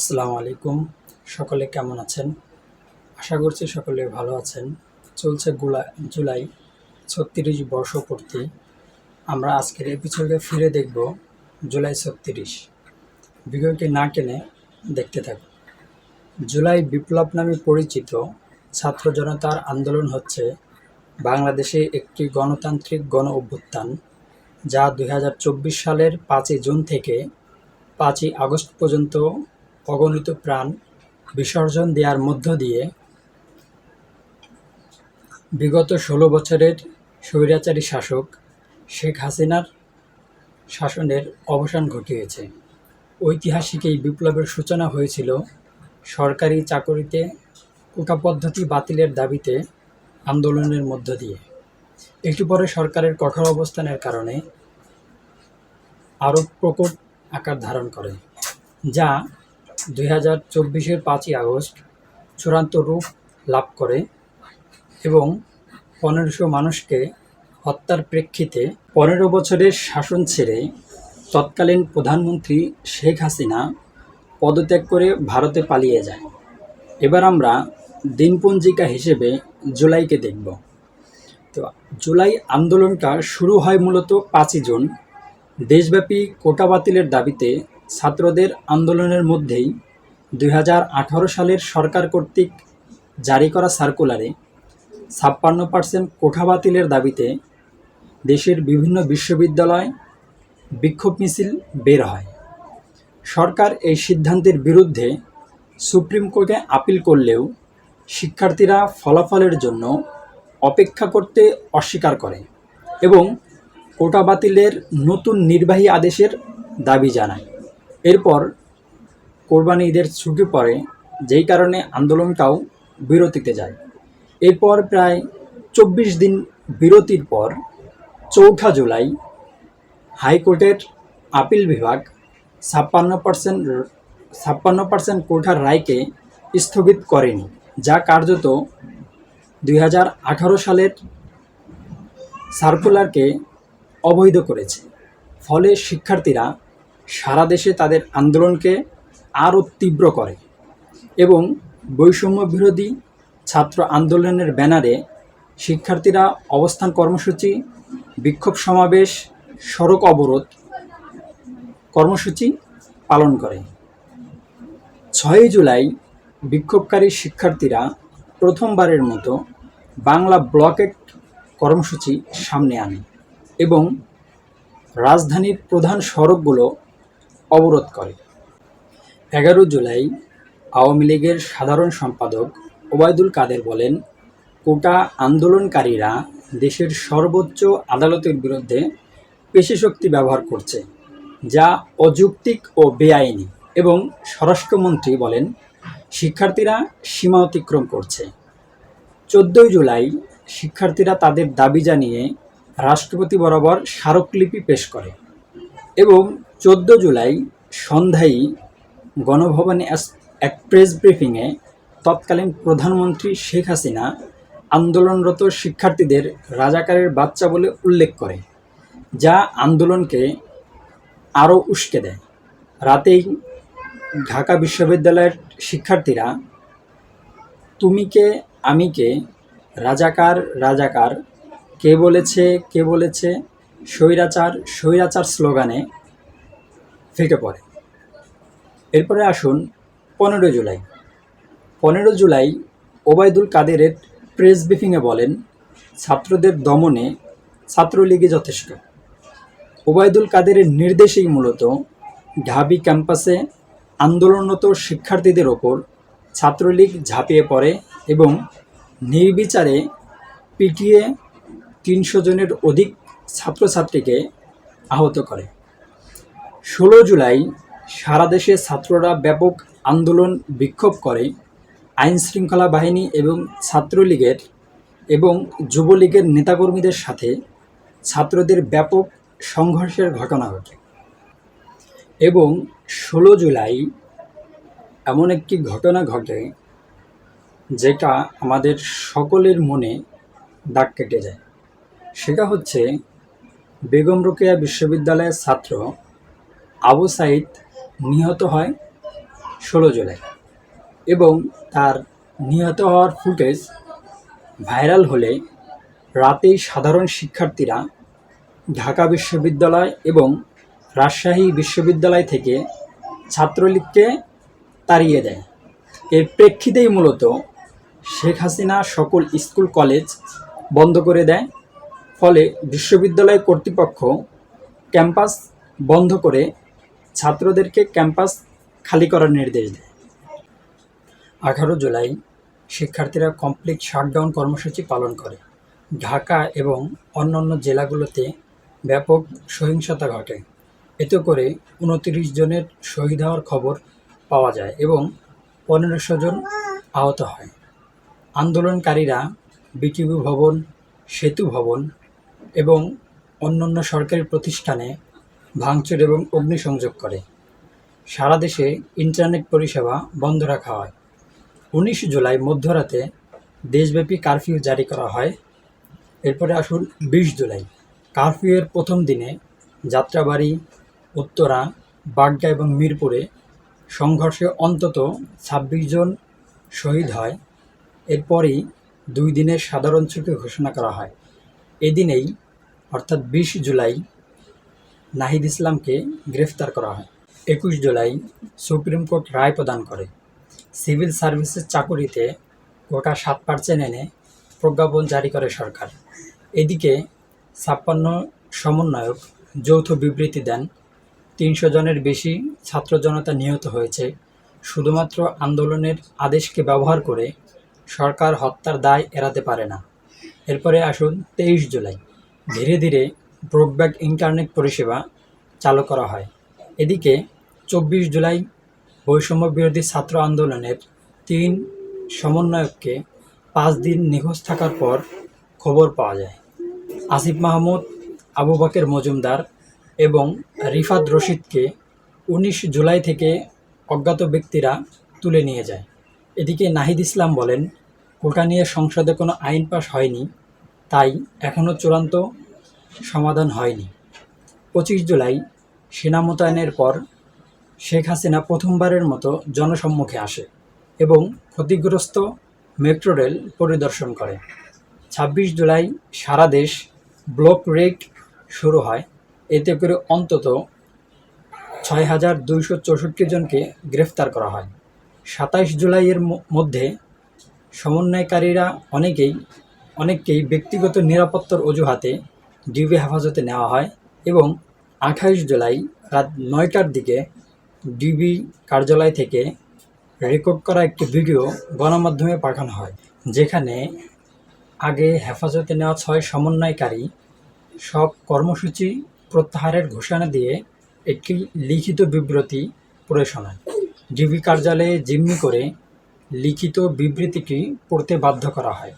আসসালামু আলাইকুম। সকলে কেমন আছেন? আশা করছি সকলে ভালো আছেন। চলছে গুলা জুলাই ছত্রিশ বর্ষপূর্তি। আমরা আজকের এপিসোডে ফিরে দেখব জুলাই ছত্রিশ। ভিডিওটি না টেনে দেখতে থাকুন। জুলাই বিপ্লব নামে পরিচিত ছাত্র জনতার আন্দোলন হচ্ছে বাংলাদেশে একটি গণতান্ত্রিক গণ অভ্যুত্থান, যা দু হাজার চব্বিশ সালের পাঁচই জুন থেকে পাঁচই আগস্ট পর্যন্ত অগণিত প্রাণ বিসর্জন দেওয়ার মধ্য দিয়ে বিগত ষোলো বছরের স্বৈরাচারী শাসক শেখ হাসিনার শাসনের অবসান ঘটিয়েছে। ঐতিহাসিক এই বিপ্লবের সূচনা হয়েছিল সরকারি চাকরিতে কোটা পদ্ধতি বাতিলের দাবিতে আন্দোলনের মধ্য দিয়ে। একটু পরে সরকারের কঠোর অবস্থানের কারণে আরও প্রকট আকার ধারণ করে, যা দুই হাজার চব্বিশের পাঁচই আগস্ট চূড়ান্ত রূপ লাভ করে এবং পনেরোশো মানুষকে হত্যার প্রেক্ষিতে পনেরো বছরের শাসন ছেড়ে তৎকালীন প্রধানমন্ত্রী শেখ হাসিনা পদত্যাগ করে ভারতে পালিয়ে যায়। এবার আমরা দিনপঞ্জিকা হিসেবে জুলাইকে দেখব। তো জুলাই আন্দোলনটা শুরু হয় মূলত পাঁচই জুন। দেশব্যাপী কোটা বাতিলের দাবিতে ছাত্রদের আন্দোলনের মধ্যেই দু হাজার আঠারো সালের সরকার কর্তৃক জারি করা সার্কুলারে ছাপ্পান্ন পার্সেন্ট কোঠা বাতিলের দাবিতে দেশের বিভিন্ন বিশ্ববিদ্যালয় বিক্ষোভ মিছিল বের হয়। সরকার এই সিদ্ধান্তের বিরুদ্ধে সুপ্রিম কোর্টে আপিল করলেও শিক্ষার্থীরা ফলাফলের জন্য অপেক্ষা করতে অস্বীকার করে এবং কোটা বাতিলের নতুন নির্বাহী আদেশের দাবি জানায়। এরপর কোরবানি ঈদের ছুটি পড়ে, যেই কারণে আন্দোলনটাও বিরতিতে যায়। এরপর প্রায় চব্বিশ দিন বিরতির পর চৌঠা জুলাই হাইকোর্টের আপিল বিভাগ ছাপ্পান্ন পার্সেন্ট ছাপ্পান্ন পার্সেন্ট কোঠার রায়কে স্থগিত করেনি, যা কার্যত দুই হাজার আঠারো সালের সার্কুলারকে অবৈধ করেছে। ফলে শিক্ষার্থীরা সারা দেশে তাদের আন্দোলনকে আরও তীব্র করে এবং বৈষম্য বিরোধী ছাত্র আন্দোলনের ব্যানারে শিক্ষার্থীরা অবস্থান কর্মসূচি, বিক্ষোভ সমাবেশ, সড়ক অবরোধ কর্মসূচি পালন করে। ছয়ই জুলাই বিক্ষোভকারী শিক্ষার্থীরা প্রথমবারের মতো বাংলা ব্লকেট কর্মসূচি সামনে আনে এবং রাজধানীর প্রধান সড়কগুলো অবরোধ করে। এগারো জুলাই আওয়ামী লীগের সাধারণ সম্পাদক ওবায়দুল কাদের বলেন, কোটা আন্দোলনকারীরা দেশের সর্বোচ্চ আদালতের বিরুদ্ধে পেশিশক্তি ব্যবহার করছে, যা অযৌক্তিক ও বেআইনি। এবং স্বরাষ্ট্রমন্ত্রী বলেন, শিক্ষার্থীরা সীমা অতিক্রম করছে। চোদ্দোই জুলাই শিক্ষার্থীরা তাদের দাবি জানিয়ে রাষ্ট্রপতি বরাবর স্মারকলিপি পেশ করে। এবং চোদ্দ জুলাই সন্ধ্যায় গণভবনে এক- প্রেস ব্রিফিংয়ে তৎকালীন প্রধানমন্ত্রী শেখ হাসিনা আন্দোলনরত শিক্ষার্থীদের রাজাকারের বাচ্চা বলে উল্লেখ করে, যা আন্দোলনকে আরও উস্কে দেয়। রাতেই ঢাকা বিশ্ববিদ্যালয়ের শিক্ষার্থীরা তুমিকে আমিকে রাজাকার রাজাকার। কে বলেছে কে বলেছে? স্বৈরাচার স্বৈরাচার স্লোগানে ফেটে পড়ে। এরপরে আসুন পনেরো জুলাই। পনেরো জুলাই ওবায়দুল কাদেরের প্রেস ব্রিফিংয়ে বলেন, ছাত্রদের দমনে ছাত্রলীগে যথেষ্ট। ওবায়দুল কাদেরের নির্দেশেই মূলত ঢাবি ক্যাম্পাসে আন্দোলনরত শিক্ষার্থীদের ওপর ছাত্রলীগ ঝাঁপিয়ে পড়ে এবং নির্বিচারে পিটিয়ে তিনশো জনের অধিক ছাত্রছাত্রীকে আহত করে। ষোলো জুলাই সারা দেশে ছাত্ররা ব্যাপক আন্দোলন বিক্ষোভ করে। আইন শৃঙ্খলা বাহিনী এবং ছাত্রলীগের এবং যুবলীগের নেতাকর্মীদের সাথে ছাত্রদের ব্যাপক সংঘর্ষের ঘটনা ঘটে। এবং ষোলো জুলাই এমন একটি ঘটনা ঘটে যেটা আমাদের সকলের মনে দাগ কেটে যায়। সেটা হচ্ছে বেগম রোকেয়া বিশ্ববিদ্যালয়ের ছাত্র আবু সাইদ নিহত হয় ষোলো জুলাই এবং তার নিহত হওয়ার ফুটেজ ভাইরাল হলে রাতেই সাধারণ শিক্ষার্থীরা ঢাকা বিশ্ববিদ্যালয় এবং রাজশাহী বিশ্ববিদ্যালয় থেকে ছাত্রলীগকে তাড়িয়ে দেয়। এর প্রেক্ষিতেই মূলত শেখ হাসিনা সকল স্কুল, কলেজ বন্ধ করে দেয়। ফলে বিশ্ববিদ্যালয় কর্তৃপক্ষ ক্যাম্পাস বন্ধ করে ছাত্রদেরকে ক্যাম্পাস খালি করার নির্দেশ দেয়। আঠারো জুলাই শিক্ষার্থীরা কমপ্লিট শাটডাউন কর্মসূচি পালন করে। ঢাকা এবং অন্যান্য জেলাগুলোতে ব্যাপক সহিংসতা ঘটে। এতে করে উনতিরিশ জনের শহীদ হওয়ার খবর পাওয়া যায় এবং পনেরোশো জন আহত হয়। আন্দোলনকারীরা বিটিভি ভবন, সেতু ভবন এবং অন্যান্য সরকারি প্রতিষ্ঠানে ভাঙচুর এবং অগ্নিসংযোগ করে। সারা দেশে ইন্টারনেট পরিষেবা বন্ধ রাখা হয়। উনিশ জুলাই মধ্যরাতে দেশব্যাপী কারফিউ জারি করা হয়। এরপরে আসুন বিশ জুলাই। কারফিউয়ের প্রথম দিনে যাত্রাবাড়ি, উত্তরা বাড্ডা এবং মিরপুরে সংঘর্ষে অন্তত ছাব্বিশ জন শহীদ হয়। এরপরই দুই দিনের সাধারণ ছুটি ঘোষণা করা হয়। এদিনেই, অর্থাৎ বিশ জুলাই, নাহিদ ইসলামকে গ্রেফতার করা হয়। একুশ জুলাই সুপ্রিম কোর্ট রায় প্রদান করে। সিভিল সার্ভিসের চাকুরিতে গোটা সাত পার্সেন্ট এনে প্রজ্ঞাপন জারি করে সরকার। এদিকে ছাপ্পান্ন সমন্বয়ক যৌথ বিবৃতি দেন, তিনশো জনের বেশি ছাত্র জনতা নিহত হয়েছে। শুধুমাত্র আন্দোলনের আদেশকে ব্যবহার করে সরকার হত্যার দায় এড়াতে পারে না। এরপরে আসুন তেইশ জুলাই। ধীরে ধীরে ব্রডব্যাক ইন্টারনেট পরিষেবা চালু করা হয়। এদিকে চব্বিশ জুলাই বৈষম্য বিরোধী ছাত্র আন্দোলনের তিন সমন্বয়ককে পাঁচ দিন নিখোঁজ থাকার পর খবর পাওয়া যায়। আসিফ মাহমুদ, আবু বকের মজুমদার এবং রিফাত রশিদকে উনিশ জুলাই থেকে অজ্ঞাত ব্যক্তিরা তুলে নিয়ে যায়। এদিকে নাহিদ ইসলাম বলেন কোটা নিয়ে সংসদে কোনো আইন পাশ হয়নি। তাই এখনও চূড়ান্ত সমাধান হয়নি। পঁচিশ জুলাই সেনা মোতায়েনের পর শেখ হাসিনা প্রথমবারের মতো জনসম্মুখে আসে এবং ক্ষতিগ্রস্ত মেট্রো রেল পরিদর্শন করে। ছাব্বিশ জুলাই সারা দেশ ব্লক রেড শুরু হয়। এতে করে অন্তত ছয় হাজার দুইশো চৌষট্টি জনকে গ্রেফতার করা হয়। সাতাইশ জুলাইয়ের মধ্যে সমন্বয়কারীরা অনেকেই অনেককেই ব্যক্তিগত নিরাপত্তার অজুহাতে ডিবি হেফাজতে নেওয়া হয় এবং আঠাইশ জুলাই রাত নয়টার দিকে ডিবি কার্যালয় থেকে রেকর্ড করা একটি ভিডিও গণমাধ্যমে পাঠানো হয়, যেখানে আগে হেফাজতে নেওয়া ছয় সমন্বয়কারী সব কর্মসূচি প্রত্যাহারের ঘোষণা দিয়ে একটি লিখিত বিবৃতি পড়ে শোনায়। ডিবি কার্যালয়ে জিম্মি করে লিখিত বিবৃতিটি পড়তে বাধ্য করা হয়।